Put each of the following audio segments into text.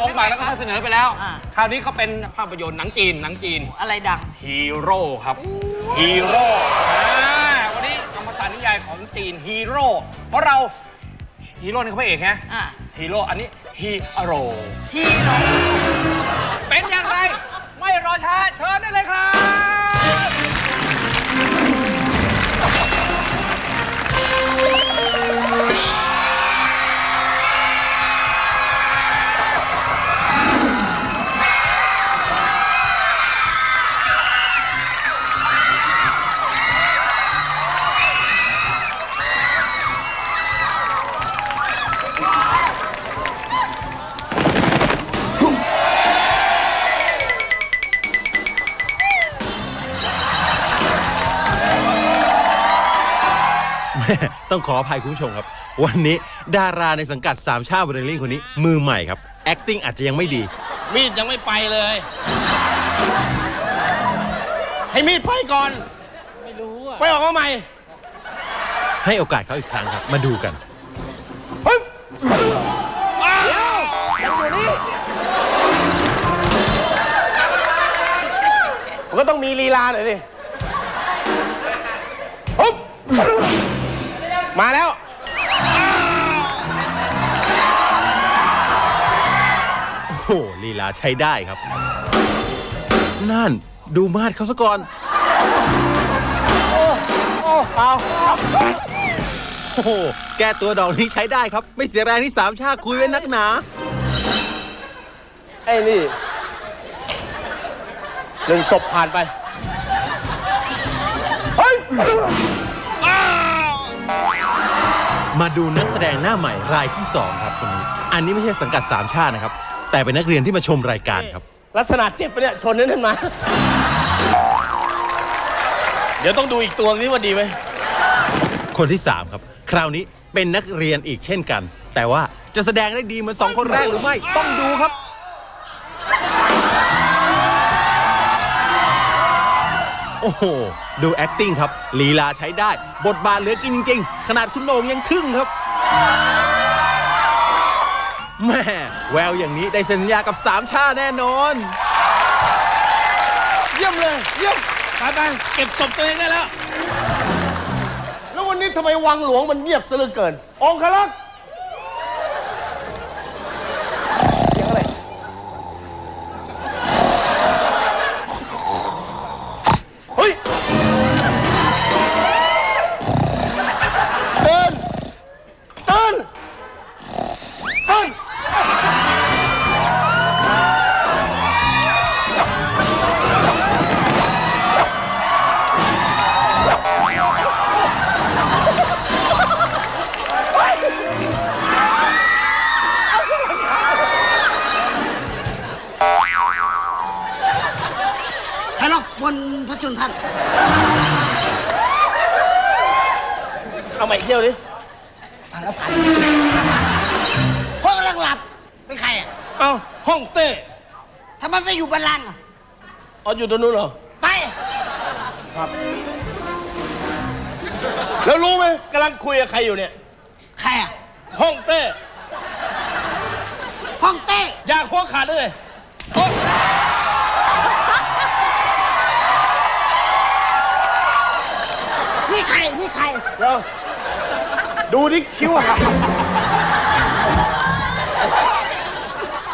องค์บากแล้วก็ท่านเสนอไปแล้ว อ่า คราวนี้เขาเป็นภาพยนตร์หนังจีนหนังจีน อะไรดัง ฮีโร่ครับ ฮีโร่อ่าวันนี้อมตะนิยายของจีนฮีโร่เพราะเราฮีโร่นี่เขาพระเอกฮะอะฮีโร่อันนี้ฮีโร่ที่น้องเป็นอย่างไร ไม่รอช้าเชิญได้เลยครับ ต้องขออภัยคุณผู้ชมครับ วันนี้ดาราในสังกัดสามชาติบริลิงคนนี้ มือใหม่ครับ acting อาจจะยังไม่ดี มีดยังไม่ไปเลย ให้มีดไปก่อน ไม่รู้อะไปออกมาใหม่ให้โอกาสเขาอีกครั้งครับ มาดูกันมันก็ต้องมีลีลาหน่อยสิปุ๊บ มาแล้ว โอ้โหลีลาใช้ได้ครับ นั่นดูมาดเขาซะก่อนเอาโอ้โห แก้ตัวดอกนี้ใช้ได้ครับ ไม่เสียแรงที่สามชาติคุยไว้นักหนา ไอ้นี่หนึ่งศพผ่านไป เฮ้ย มาดูนักแสดงหน้าใหม่รายที่ 2 ครับคนนี้ อันนี้ไม่ใช่สังกัดสามชาตินะครับ แต่เป็นนักเรียนที่มาชมรายการครับ ลักษณะเจ็บปะเนี่ย ชนนั่นมา เดี๋ยวต้องดูอีกตัวนี้ว่าดีไหม คนที่ 3 ครับ คราวนี้เป็นนักเรียนอีกเช่นกัน แต่ว่าจะแสดงได้ดีเหมือนสองคนแรกหรือไม่ต้องดูครับ โอ้โห ดู acting ครับ ลีลาใช้ได้ บทบาทเหลือกินจริง ๆ ขนาดคุณโหน่งยังทึ่งครับ แม่แววอย่างนี้ได้เซ็นสัญญากับสามชาแน่นอน เยี่ยมเลย เยี่ยมไปไปเก็บศพตัวเองได้แล้ว แล้ววันนี้ทำไมวังหลวงมันเงียบซะเหลือเกิน องคลักษ์ อะเอาห้องเต้ทำไมไปอยู่บัลลังก์อะอ๋ออยู่ตรงนู้นเหรอ ไปแล้วรู้ไหมกำลังคุยกับใครอยู่เนี่ย ใครอะห้องเต้ห้องเต้อยากหัวขาดเลยโอ๊ยนี่ใครนี่ใครเดี๋ยวดูดิคิ้วอะ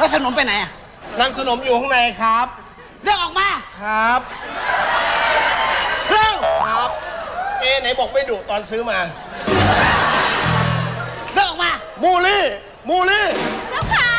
แล้วสนมไปไหนอะนางสนมอยู่ข้างในครับเรียกออกมา ครับเร็ว ครับ เอ๊ะไหนบอกไม่ดุตอนซื้อมาเรียกออกมา มูลี่มูลี่ เจ้าขา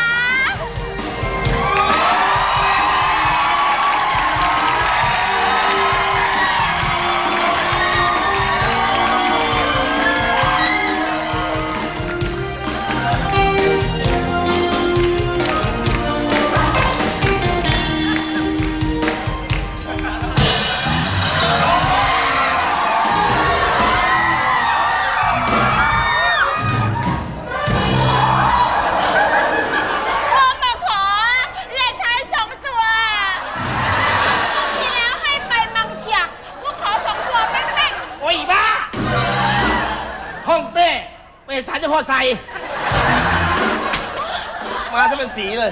ห้องเต้ไปสารเจ้าพ่อใส่ๆมาซะเป็นสีเลย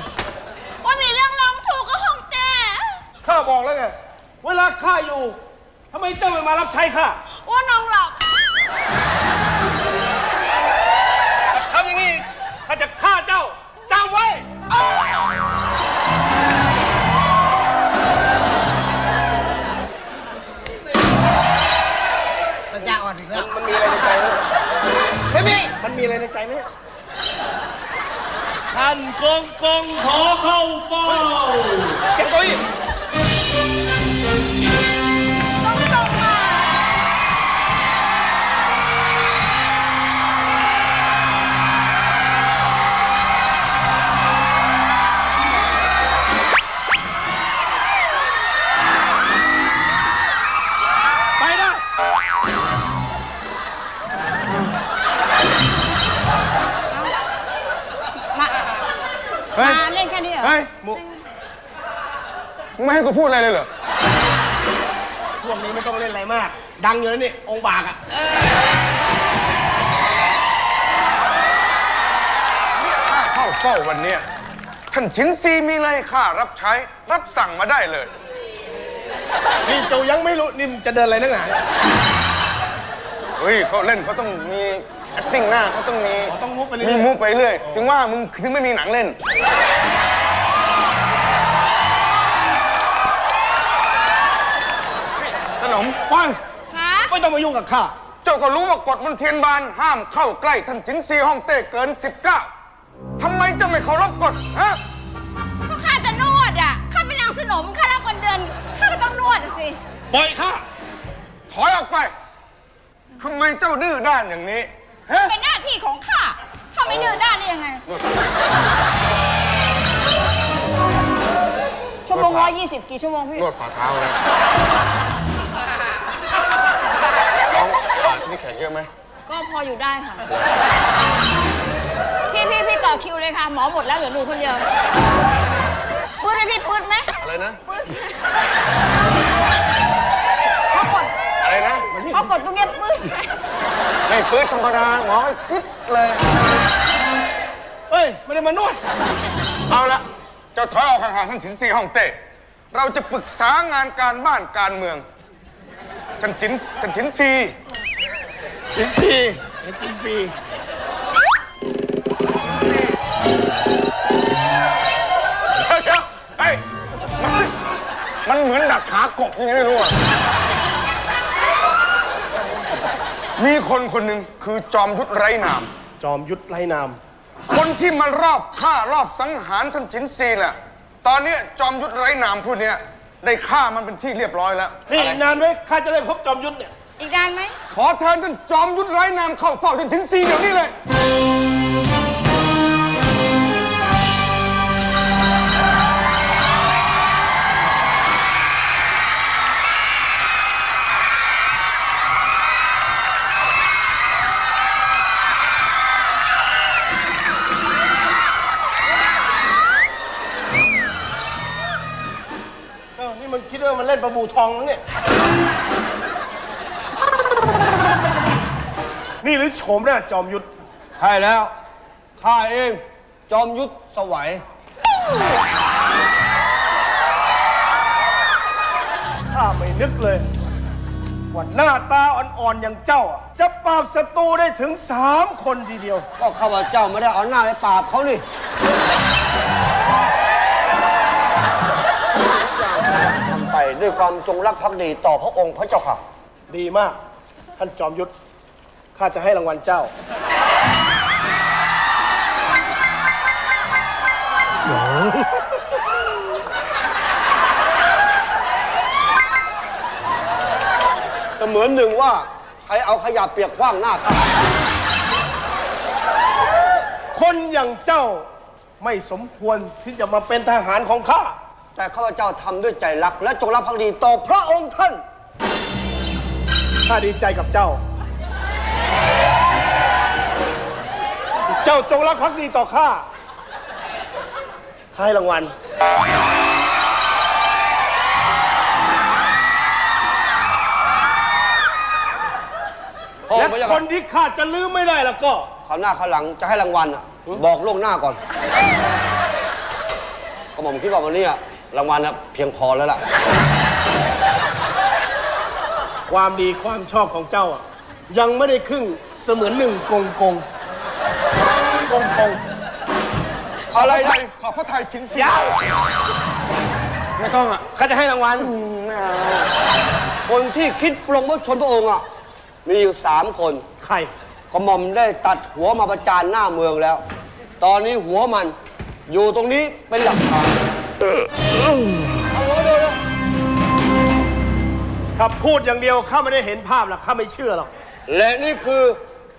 ว่ามีเรื่องร้องถูกก็ห้องแต่ข้าบอกแล้วไง เวลาข้าอยู่ทำไมเจ้าไม่มารับใช้ข้า มุมึงไม่ให้กูพูดอะไรเลยเหรอ ช่วงนี้ไม่ต้องเล่นอะไรมาก ดังอยู่แล้วนี่ องค์บากอะข้าเข้าเฝ้าวันเนี้ยท่านชินซีมีอะไรให้ข้ารับใช้รับสั่งมาได้เลย นี่เจ้ายังไม่รู้ นี่จะเดินอะไรนักหนาเฮ้ยเขาเล่นเขาต้องมี acting หน้าเขาต้องมี อ๋อต้องมุกไปเรื่อยมีมุกไปเรื่อย ถึงว่ามึงถึงไม่มีหนังเล่นข มไปฮะไม่ต้องมายุ่งกับข้า เจ้าก็รู้ว่ากฎมนเทียนบานห้ามเข้าใกล้ท่านชินซีฮ่องเต้เกิน 19ทำไมเจ้าไม่เคารพกฎฮะก็ข้าจะนวดอะข้าเป็นนางสนมข้ารับเงินเดือนข้าก็ต้องนวดอะสิปล่อยข้าถอยออกไปทำไมเจ้าดื้อด้านอย่างนี้ฮะ เป็นหน้าที่ของข้าข้าไม่ดื้อด้านได้ยังไงชั่วโมงร้อยยี่สิบกี่ชั่วโมงพี่ นวดฝ่าเท้าเลยน้องอ่า นี่แขกเยอะไหมก็พออยู่ได้ค่ะ พี่พี่พี่ต่อคิวเลยค่ะ หมอหมดแล้วเหลือหนูคนเดียวปืดไหมพี่ปืดไหมอะไรนะปืดเขากดอะไรนะเขากดตรงเนี้ยปืดไหมไม่ปื๊ดธรรมดาหมอให้กึ๊ดเลยเฮ้ยไม่ได้มานวดเอาละเจ้าถอยออกห่างๆท่านฉินซีฮ่องเต้เราจะปรึกษางานการบ้านการเมืองท่านฉินท่านฉินซี จินฟรีจินฟรีเดี๋ยวเดี๋ยวเฮ้ยมันมันเหมือนดักขากบยังไงไม่รู้อะ มีคนคนหนึ่งคือจอมยุทธไร้นาม จอมยุทธไร้นาม คนที่มารอบฆ่ารอบสังหารท่านฉินซีแหละตอนเนี้ยจอมยุทธไร้นามผู้เนี้ยได้ฆ่ามันเป็นที่เรียบร้อยแล้วนี่อะไรอีกนานไหมข้าจะได้พบจอมยุทธเนี่ย อีกด้านไหม ขอเชิญท่านจอมยุทธไร้นามเข้าเฝ้าท่านฉินซีเดี๋ยวนี้เลยเอ้านี่มันคิดว่ามันเล่นประบูทองแล้วเนี่ย นี่หรือโฉมหน้าจอมยุทธใช่แล้ว ข้าเอง จอมยุทธสวัย ข้าไม่นึกเลยว่าหน้าตาอ่อนๆอย่างเจ้าอะจะปราบศัตรูได้ถึงสามคนทีเดียว ก็ข้าพเจ้าไม่ได้เอาหน้าไปปราบเขานี่ทำไปด้วยความจงรักภักดีต่อพระองค์พระเจ้าค่ะ ดีมาก ท่านจอมยุทธ ข้าจะให้รางวัลเจ้า เสมือนหนึ่งว่า ใครเอาขยะเปียกขว้างหน้าข้าคนอย่างเจ้าไม่สมควรที่จะมาเป็นทหารของข้า แต่ข้าพเจ้าทำด้วยใจรัก และจงรักภักดีต่อพระองค์ท่าน ข้าดีใจกับเจ้า เจ้าจงรักภักดีต่อข้าข้าให้รางวัลพระองและค์พระเจ้าคค่ะนที่ข้าจะลืมไม่ได้แล้วก็เขาวหน้าเขาวหลังจะให้รางวัลอะ บอกล่วงหน้าก่อนขระหม่อมคิดว่าวันนี้อะรางวัลนะเพียงพอแล้วล่ะ ความดีความชอบของเจ้าอะยังไม่ได้ครึ่งเสมือนหนึ่งกงกง กงกงอะไรไทนะยขอพระไทยชิ้นเสียยาวไม่ต้องอะเขาจะให้รางวัลไม่เอาคนที่คิดปลงพระชนพระองค์อะ มีอยู่สามคน ใครกระหม่อมได้ตัดหัวมาประจานหน้าเมืองแล้ว ตอนนี้หัวมันอยู่ตรงนี้เป็นหลักฐานเอาหัวดูนะถ้าพูดอย่างเดียวข้าไม่ได้เห็นภาพหรอกข้าไม่เชื่อหรอก และนี่คือ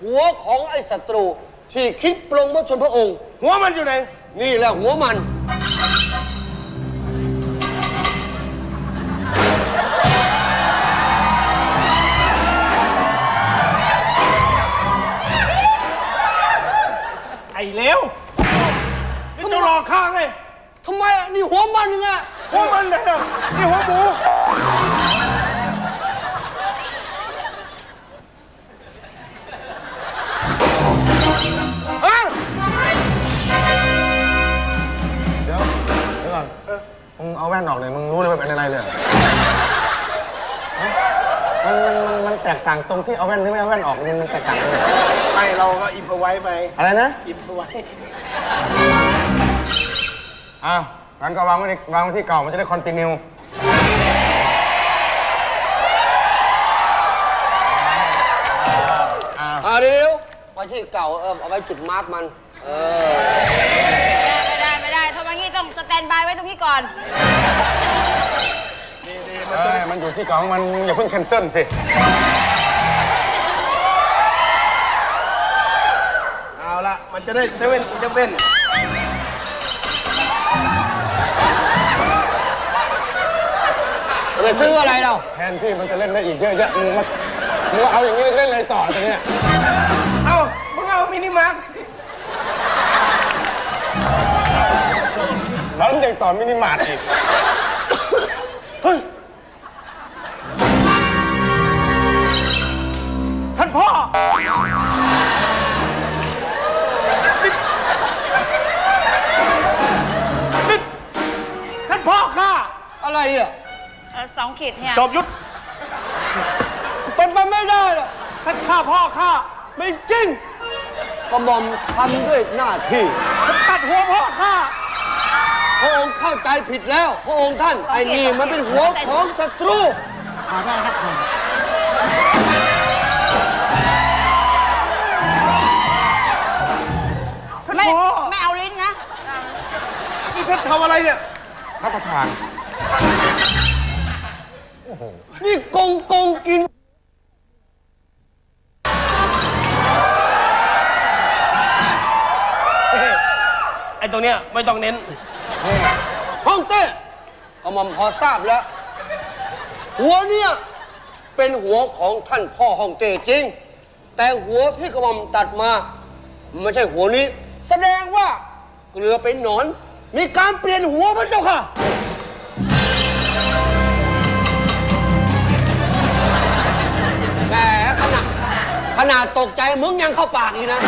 หัวของไอ้ศัตรู ที่คิดปลงพระชนพระองค์ หัวมันอยู่ไหน นี่แหละหัวมัน ไอ้เลวนี่เจะรอข้าไงทำไมอะนี่หัวมันไง หัวมันไหนอะนี่หัวหมู กต่างตรงที่เอาแว่นหรือไม่เอาแว่นออกนี่มันแตกต่างกันเลยไม่เราก็อิมพอไว้ไป อะไรนะอิมพอไว้อ้าวงั้นก็วางไว้ในวางไว้ที่เก่ามันจะได้คอนติเนียอ่าเดี๋ยวไว้ที่เก่าเออเอาไว้จุดมาร์กมัน เออ ไม่ได้ไม่ได้ถ้าวันนี้ต้องสแตนบายไว้ตรงนี้ก่อน เอ้ยมันอยู่ที่เก่าของมันอย่าเพิ่งแคนเซิลสิ มันจะได้เซเว่นอีเลฟเว่นไปซื้ออะไรเราแทนที่มันจะเล่นได้อีกเยอะแยะมึงมามึงมาเอาอย่างนี้เล่นอะไรต่อตรงเนี้ยเอ้ามึงเอามินิมาร์ทแล้วยังต่อมินิมาร์ทอีกเฮ้ยท่านพ่อ อะไรอะเออสองขีดเนี่ยจอบยุทธเป็นไปไม่ได้หรอกท่านข้าพ่อข้าไม่จริงกระหม่อมทำด้วยหน้าที่ท่านตัดหัวพ่อข้าพระองค์เข้าใจผิดแล้ว พระองค์ท่านไอ้นี่มันเป็นหัวของศัตรูขอโทษนะครับผมท่านไม่พ่อไม่เอาลิ้นนะ นี่ท่านทำอะไรเนี่ยรับประทาน นี่กงกงกิน ไอ้ตรงเนี้ยไม่ต้องเน้น ห้องเต้กระหม่อมพอทราบแล้ว หัวเนี่ย เป็นหัวของท่านพ่อห้องเต้จริง แต่หัวที่กระหม่อมตัดมา ไม่ใช่หัวนี้ แสดงว่าเกลือเป็นหนอน มีการเปลี่ยนหัวพระเจ้าค่ะ ขนาดตกใจมึงยังเข้าปากอีกนะ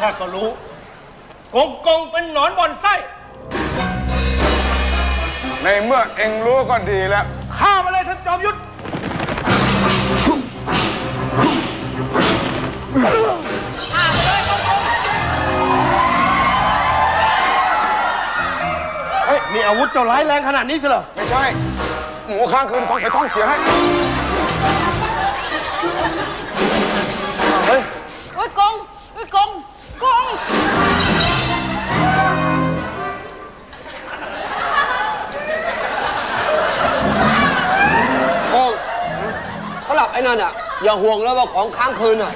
ข้าก็รู้กงกงเป็นหนอนบอนไส้ ในเมื่อเองรู้ก็ดีแล้วฆ่ามาเลยท่านจอมยุทธเฮ้ย นี่อาวุธเจ้าร้ายแรงขนาดนี้ใช่เหรอ ไม่ใช่ หมูข้างคืนท้องไข่ท้องเสียให้ เฮ้ยโอ้ยกงโอ้ยกงกงโอ้สำหรับไอ้นั่นอะ อย่าห่วงแล้วว่าของค้างคืนอะ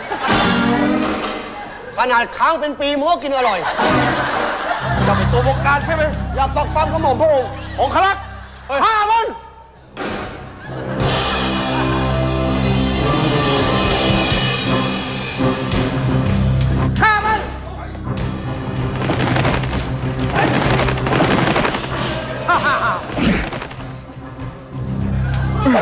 ขนาดค้างเป็นปีมันก็กินอร่อย จะเป็นตัวบงการใช่ไหมอย่าปักปั๊มกระหม่อมพระองค์องคลักษ์ฆ่ามัน ไ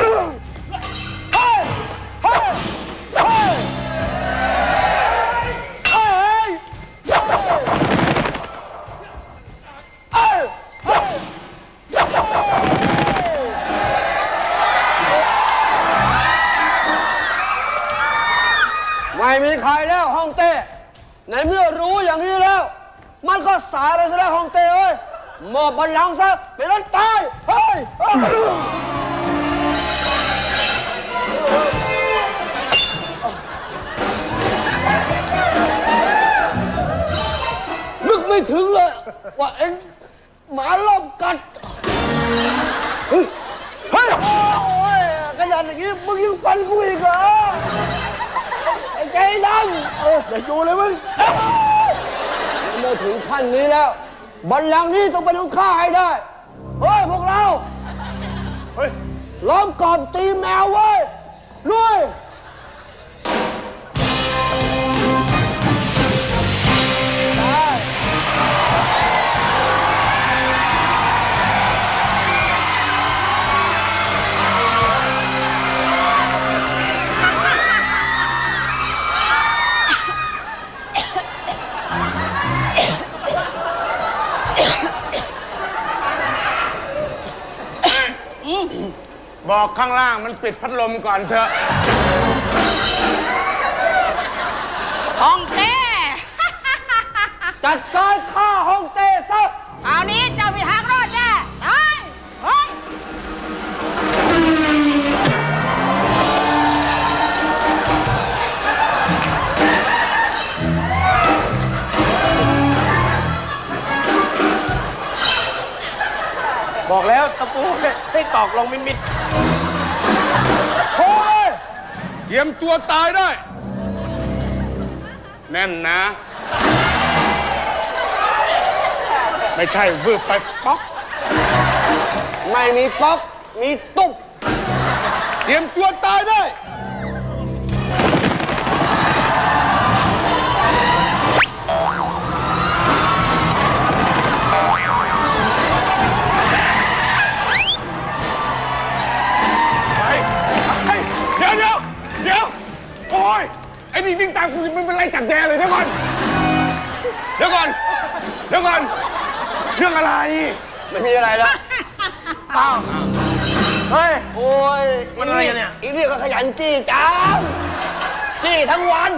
ม่มีใครแล้วห้องเต้ในเมื่อรู้อย่างนี้แล้ว มันก็สายไปซะแล้วห้องเต้เอ้ยมอบบัลลังก์ซะไม่ต้องตายเฮ้ย ไม่ถึงเลย ว่าเอ็งหมารอบกัดเฮ้ยเฮ้ย โอ้ยขนาดอย่างนี้มึงยังฟันกูอีกเหรอไอ้ใจดำเอออย่าอยู่เลยมึงเมื่อถึงขั้นนี้แล้ว บัลลังก์นี้ต้องเป็นของข้าให้ได้ เฮ้ย พวกเรา เฮ้ย ล้อมกรอบตีแมวเว้ยลุย บอกข้างล่างมันปิดพัดลมก่อนเถอะ ห้องเต้ จัดการฆ่าฮ่องเต้ซะคราวนี้เจ้ามีทางรอดแน่เฮ้ยเฮ้ยบอกแล้ว ตะปูเนี่ยให้ตอกลงมิดมิดโชว์เลยเตรียมตัวตายได้ แน่นนะ ไม่ใช่วืบไปป๊อก ไม่มีป๊อก มีตุ๊บ เตรียมตัวตายได้ ยไอ้นี่วิ่งตามกูมันเป็นไรจัดแจเลยเดี๋ยวก่อนเดี๋ยวก่อนเดี๋ยวก่อน เรื่องอะไรไม่มีอะไรแล้วเฮ้ย โอ้ยมันอะไรกันเนี่ย อีนี่ก็ขยันจี้จังจี้ทั้งวัน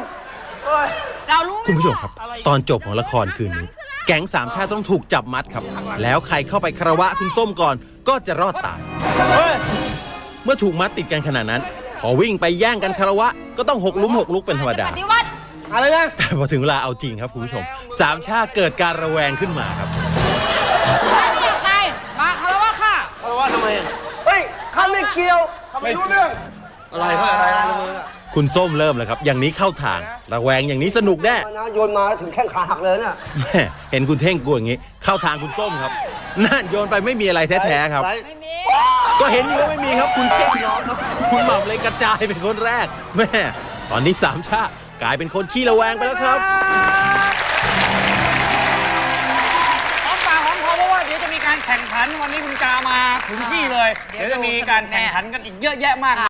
เจ้ารู้คุณผู้ชมครับ ตอนจบของละครคืนนี้ แก๊งสามชาติต้องถูกจับมัดครับ แล้วใครเข้าไปคารวะคุณส้มก่อนก็จะรอดตาย เมื่อถูกมัดติดกันขนาดนั้น พอวิ่งไปแย่งกันคารวะ ก็ต้องหกลุ้มหกลุกเป็นธรรมดา ปฏิวัติอะไรนะ แต่พอถึงเวลาเอาจริงครับคุณผู้ชม สามชาติเกิดการระแวงขึ้นมาครับ ข้าไม่อยากตายมาคารวะข้าเฮ้ยข้าไม่เกี่ยว ไม่รู้เรื่อง อะไรเฮ้ยอะไรอะไรมืออะ คุณส้มเริ่มแล้วครับ อย่างนี้เข้าทางระแวงอย่างนี้สนุกแน่มานะโยนมาถึงแข้งขาหักเลยน่ะแม่เห็นคุณเท่งกลัวอย่างนี้ เข้าทางคุณส้มครับนั่นโยนไปไม่มีอะไรแท้ๆครับ ไม่มีก็เห็นอยู่ว่าไม่มีครับคุณเท่งน้องครับ คุณหม่ำเลยกระจายเป็นคนแรกแม่ตอนนี้สามชาติกลายเป็นคนขี้ระแวงไปแล้วครับหอมปากหอมคอเพราะว่าเดี๋ยวจะมีการแข่งขันวันนี้คุณจามาถึงที่เลย เดี๋ยวจะมีการแข่งขันกันอีกเยอะแยะมาก